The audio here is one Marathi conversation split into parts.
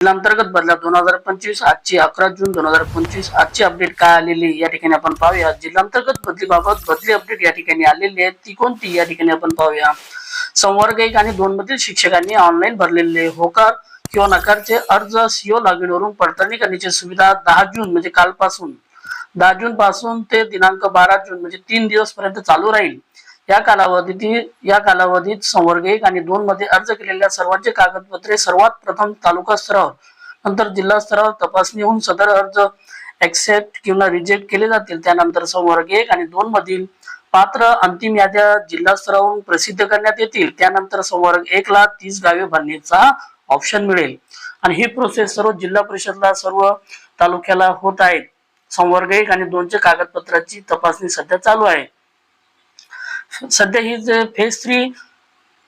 अंतर्गत बदला दोन हजार पंचवीस आजची अकरा जून दोन हजार पंचवीस आजची अपडेट काय आलेली या ठिकाणी आपण पाहूया. जिल्हांतर्गत बदलीबाबत बदली अपडेट या ठिकाणी आलेली आहे. ती कोणती या ठिकाणी आपण पाहूया. संवर्ग एक आणि दोन मधील शिक्षकांनी ऑनलाईन भरलेले होकार किंवा नकारचे अर्ज सीओ लॉगिन पडताळणी करण्याची सुविधा दहा जून म्हणजे कालपासून. दहा जून पासून ते दिनांक बारा जून म्हणजे तीन दिवस पर्यंत चालू राहील. या कालावधीत या कालावधीत संवर्ग एक आणि दोन मध्ये अर्ज केलेल्या सर्वांचे कागदपत्रे सर्वात प्रथम तालुका स्तरावर नंतर जिल्हा स्तरावर तपासणी होऊन सदर अर्ज ऍक्सेप्ट किंवा रिजेक्ट केले जातील. त्यानंतर संवर्ग एक आणि दोन मधील पात्र अंतिम याद्या जिल्हा स्तरावरून प्रसिद्ध करण्यात येतील. त्यानंतर संवर्ग एक ला तीस गावे भरण्याचा ऑप्शन मिळेल. आणि ही प्रोसेस सर्व जिल्हा परिषदला सर्व तालुक्याला होत आहे संवर्ग एक आणि दोनच्या कागदपत्राची तपासणी सध्या चालू आहे. सध्या ही जे फेज थ्री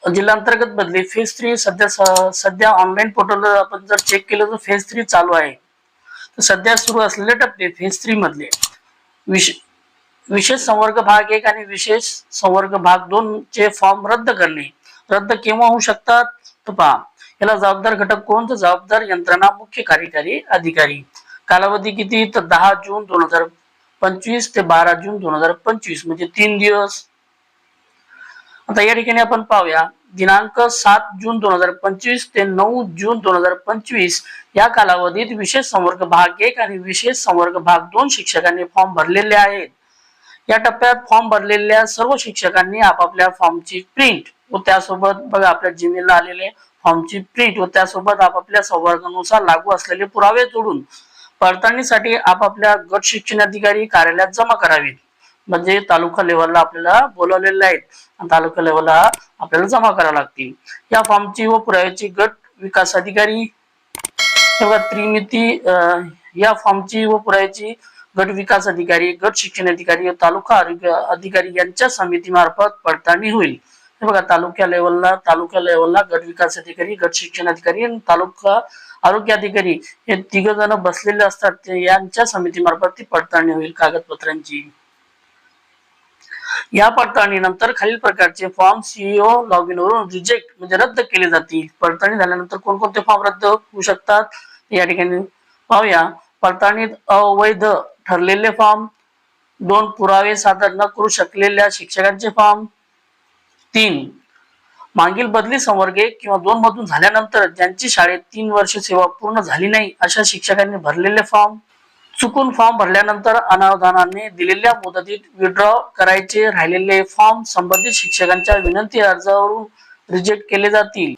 जिल्हांतर्गत बदली फेज थ्री सध्या सध्या ऑनलाईन पोर्टलवर आपण जर चेक केलं तर फेज थ्री चालू आहे. तर सध्या सुरू असलेले टप्पे फेज थ्री मधले. विश विशेष संवर्ग भाग एक आणि विशेष संवर्ग भाग दोन चे फॉर्म रद्द करणे. रद्द केव्हा होऊ शकतात? तर पहा याला जबाबदार घटक कोण? तर जबाबदार यंत्रणा मुख्य कार्यकारी अधिकारी. कालावधी किती? तर दहा जून दोन हजार पंचवीस ते बारा जून दोन हजार पंचवीस म्हणजे तीन दिवस. आता या ठिकाणी आपण पाहूया. दिनांक सात जून दोन हजार पंचवीस ते नऊ जून दोन हजार पंचवीस या कालावधीत विशेष संवर्ग भाग एक आणि विशेष संवर्ग भाग दोन शिक्षकांनी फॉर्म भरलेले आहेत. या टप्प्यात फॉर्म भरलेल्या सर्व शिक्षकांनी आपापल्या फॉर्मची प्रिंट व त्यासोबत बघा आपल्या जीमेलला आलेले फॉर्मची प्रिंट व त्यासोबत आपापल्या संवर्गानुसार लागू असलेले पुरावे जोडून पडताळणीसाठी आपापल्या गट शिक्षण अधिकारी कार्यालयात जमा करावीत. म्हणजे तालुका लेवलला आपल्याला बोलवलेले आहेत. आणि तालुका लेव्हलला आपल्याला जमा करावं लागतील. या फॉर्मची व पुराव्याची गट विकास अधिकारी किंवा त्रिमिती या फॉर्मची व पुराव्याची गट विकास अधिकारी गट शिक्षण अधिकारी व तालुका आरोग्य अधिकारी यांच्या समितीमार्फत पडताळणी होईल. हे बघा तालुक्या लेवलला तालुका लेवलला गट विकास अधिकारी गट शिक्षण अधिकारी आणि तालुका आरोग्य अधिकारी हे तिघ जण बसलेले असतात. यांच्या समितीमार्फत ती पडताळणी होईल कागदपत्रांची. या पडताळणीनंतर खालील प्रकारचे फॉर्म सीईओ लॉग इन वरून रिजेक्ट म्हणजे रद्द केले जातील. पडताळणी झाल्यानंतर कोणकोणते फॉर्म रद्द होऊ शकतात? या ठिकाणी पाहूया. पडताळणीत अवैध ठरलेले फॉर्म दोन पुरावे सादर न करू शकलेल्या शिक्षकांचे फॉर्म तीन मागील बदली संवर्गे किंवा दोन मधून झाल्यानंतर ज्यांची शाळेत तीन वर्ष सेवा पूर्ण झाली नाही अशा शिक्षकांनी भरलेले फॉर्म चुकून फॉर्म भरल्यानंतर अनावधानाने दिलेल्या मुदतीत विड्रॉ करायचे राहिलेले फॉर्म संबंधित शिक्षकांच्या विनंती अर्जावरून रिजेक्ट केले जातील.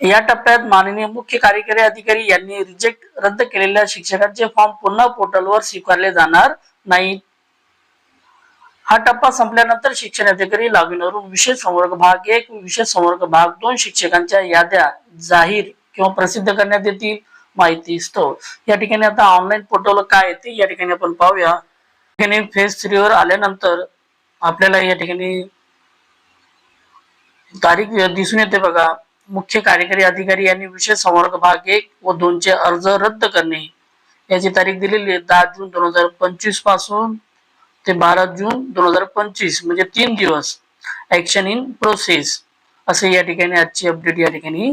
या टप्प्यात माननीय मुख्य कार्यकारी अधिकारी यांनी रिजेक्ट रद्द केलेल्या शिक्षकांचे फॉर्म पुन्हा पोर्टलवर स्वीकारले जाणार नाहीत. हा टप्पा संपल्यानंतर शिक्षण अधिकारी लागूनवरून विशेष संवर्ग भाग एक विशेष संवर्ग भाग दोन शिक्षकांच्या याद्या जाहीर किंवा प्रसिद्ध करण्यात येतील. माहिती स्तव या ठिकाणी आता ऑनलाईन पोर्टल काय येते या ठिकाणी आपण पाहूया. ठिकाणी फेज थ्री वर आल्यानंतर आपल्याला या ठिकाणी तारीख दिसून येते बघा. मुख्य कार्यकारी अधिकारी यांनी विशेष संवर्ग भाग एक व दोनचे अर्ज रद्द करणे. याची तारीख दिलेली आहे दहा जून दोन हजार पंचवीसपासून ते बारा जून दोन हजार पंचवीस म्हणजे तीन दिवस. ऍक्शन इन प्रोसेस असे या ठिकाणी आजची अपडेट या ठिकाणी